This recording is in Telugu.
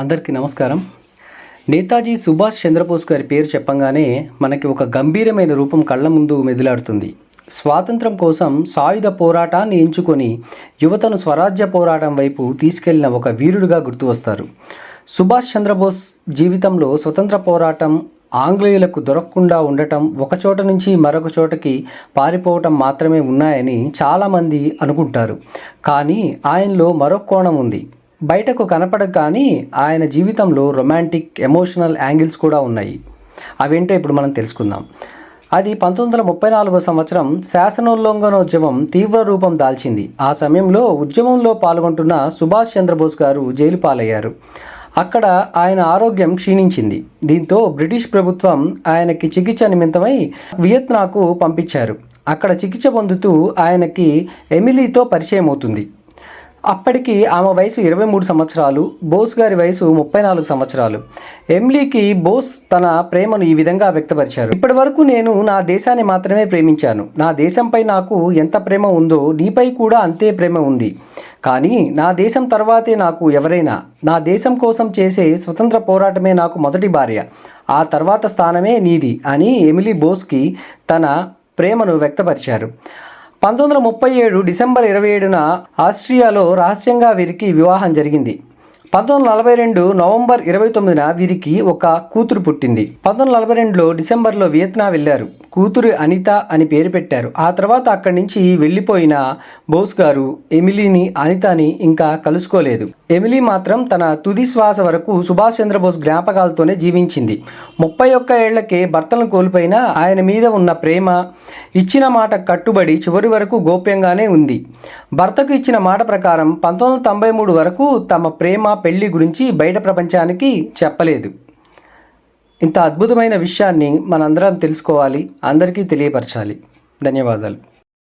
అందరికీ నమస్కారం. నేతాజీ సుభాష్ చంద్రబోస్ గారి పేరు చెప్పంగానే మనకి ఒక గంభీరమైన రూపం కళ్ళ ముందు మెదిలాడుతుంది. స్వాతంత్రం కోసం సాయుధ పోరాటాన్ని ఎంచుకొని యువతను స్వరాజ్య పోరాటం వైపు తీసుకెళ్ళిన ఒక వీరుడిగా గుర్తు వస్తారు సుభాష్ చంద్రబోస్ జీవితంలో స్వతంత్ర పోరాటం ఆంగ్లేయులకు దొరకకుండా ఉండటం ఒక చోట నుంచి మరొక చోటకి పారిపోవటం మాత్రమే ఉన్నాయని చాలామంది అనుకుంటారు. కానీ ఆయనలో మరో కోణం ఉంది. బయటకు కనపడక కానీ ఆయన జీవితంలో రొమాంటిక్ ఎమోషనల్ యాంగిల్స్ కూడా ఉన్నాయి. అవేంటో ఇప్పుడు మనం తెలుసుకుందాం. అది పంతొమ్మిది వందల ముప్పై నాలుగో సంవత్సరం శాసనోల్లంఘనోద్యమం తీవ్ర రూపం దాల్చింది. ఆ సమయంలో ఉద్యమంలో పాల్గొంటున్న సుభాష్ చంద్రబోస్ గారు జైలు పాలయ్యారు. అక్కడ ఆయన ఆరోగ్యం క్షీణించింది. దీంతో బ్రిటిష్ ప్రభుత్వం ఆయనకి చికిత్స నిమిత్తమై వియత్నాకు పంపించారు. అక్కడ చికిత్స పొందుతూ ఆయనకి ఎమిలీతో పరిచయం అవుతుంది అప్పటికి ఆమె వయసు ఇరవై మూడు సంవత్సరాలు బోస్ గారి వయసు ముప్పై నాలుగు సంవత్సరాలు. ఎమ్లీకి బోస్ తన ప్రేమను ఈ విధంగా వ్యక్తపరిచారు. ఇప్పటి వరకు నేను నా దేశాన్ని మాత్రమే ప్రేమించాను. నా దేశంపై నాకు ఎంత ప్రేమ ఉందో నీపై కూడా అంతే ప్రేమ ఉంది. కానీ నా దేశం తర్వాతే నాకు ఎవరైనా నా దేశం కోసం చేసే స్వతంత్ర పోరాటమే నాకు మొదటి భార్య. ఆ తర్వాత స్థానమే నీది అని ఎమిలీ బోస్కి తన ప్రేమను వ్యక్తపరిచారు. పంతొమ్మిది వందల ముప్పై ఏడు డిసెంబర్ ఇరవై ఏడున ఆస్ట్రియాలో రహస్యంగా వీరికి వివాహం జరిగింది. పంతొమ్మిది వందల నలభై రెండు నవంబర్ ఇరవై తొమ్మిదిన వీరికి ఒక కూతురు పుట్టింది. పంతొమ్మిది వందల నలభై రెండులో డిసెంబర్లో వియత్నా వెళ్ళారు. కూతురు అనిత అని పేరు పెట్టారు. ఆ తర్వాత అక్కడి నుంచి వెళ్ళిపోయిన బోస్ గారు ఎమిలీని అనితని ఇంకా కలుసుకోలేదు. ఎమిలీ మాత్రం తన తుది శ్వాస వరకు సుభాష్ చంద్రబోస్ జ్ఞాపకాలతోనే జీవించింది. ముప్పై ఒక్క ఏళ్ళకే భర్తలను కోల్పోయిన ఆయన మీద ఉన్న ప్రేమ ఇచ్చిన మాట కట్టుబడి చివరి వరకు గోప్యంగానే ఉంది. భర్తకు ఇచ్చిన మాట ప్రకారం పంతొమ్మిది వందల తొంభై మూడు వరకు తమ ప్రేమ పెళ్ళి గురించి బయట ప్రపంచానికి చెప్పలేదు. ఇంత అద్భుతమైన విషయాన్ని మనందరం తెలుసుకోవాలి అందరికీ తెలియపరచాలి. ధన్యవాదాలు.